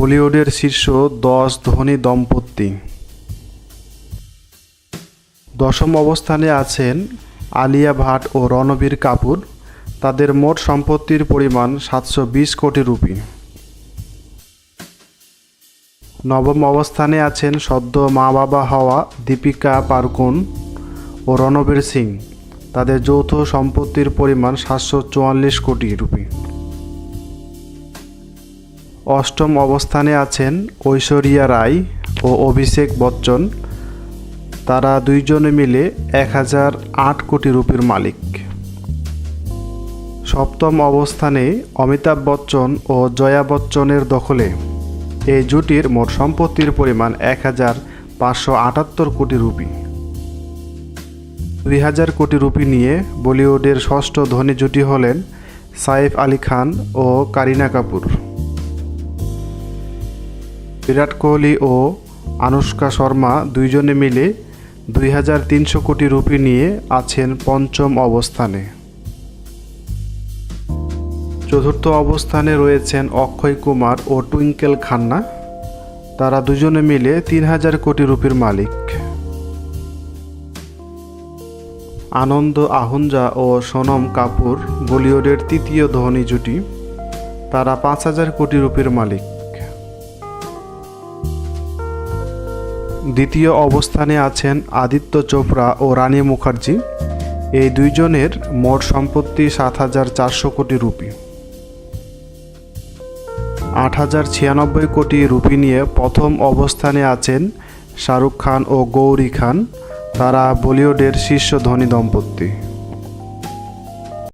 বলিউডের শীর্ষ দশ ধনী দম্পতি। দশম অবস্থানে আছেন আলিয়া ভাট ও রণবীর কাপুর। তাদের মোট সম্পত্তির পরিমাণ সাতশো বিশ কোটি রুপি। নবম অবস্থানে আছেন সদ্য মা বাবা হওয়া দীপিকা পারকুন ও রণবীর সিং। তাদের যৌথ সম্পত্তির পরিমাণ সাতশো চুয়াল্লিশ কোটি রুপি। অষ্টম অবস্থানে আছেন ঐশ্বরিয়া রায় ও অভিষেক বচ্চন। তারা দুইজনে মিলে এক হাজার আট কোটি রুপির মালিক। সপ্তম অবস্থানে অমিতাভ বচ্চন ও জয়া বচ্চনের দখলে এই জুটির মোট সম্পত্তির পরিমাণ এক হাজার পাঁচশো আটাত্তর কোটি রুপি। দুই হাজার কোটি রুপি নিয়ে বলিউডের ষষ্ঠ ধনী জুটি হলেন সাইফ আলী খান ও কারিনা কাপুর। বিরাট কোহলি ও আনুষ্কা শর্মা দুইজনে মিলে দুই হাজার তিনশো কোটি রুপি নিয়ে আছেন পঞ্চম অবস্থানে। চতুর্থ অবস্থানে রয়েছেন অক্ষয় কুমার ও টুইঙ্কেল খান্না। তারা দুজনে মিলে তিন হাজার কোটি রুপির মালিক। আনন্দ আহুঞ্জা ও সোনম কাপুর, বলিউডের তৃতীয় ধনী জুটি। তারা পাঁচ হাজার কোটি রুপির মালিক। দ্বিতীয় অবস্থানে আছেন আদিত্য চোপড়া ও রানী মুখার্জি। এই দুইজনের মোট সম্পত্তি সাত হাজার চারশো কোটি রুপি। আট হাজার ছিয়ানব্বই কোটি রুপি নিয়ে প্রথম অবস্থানে আছেন শাহরুখ খান ও গৌরী খান। তারা বলিউডের শীর্ষ ধনী দম্পতি।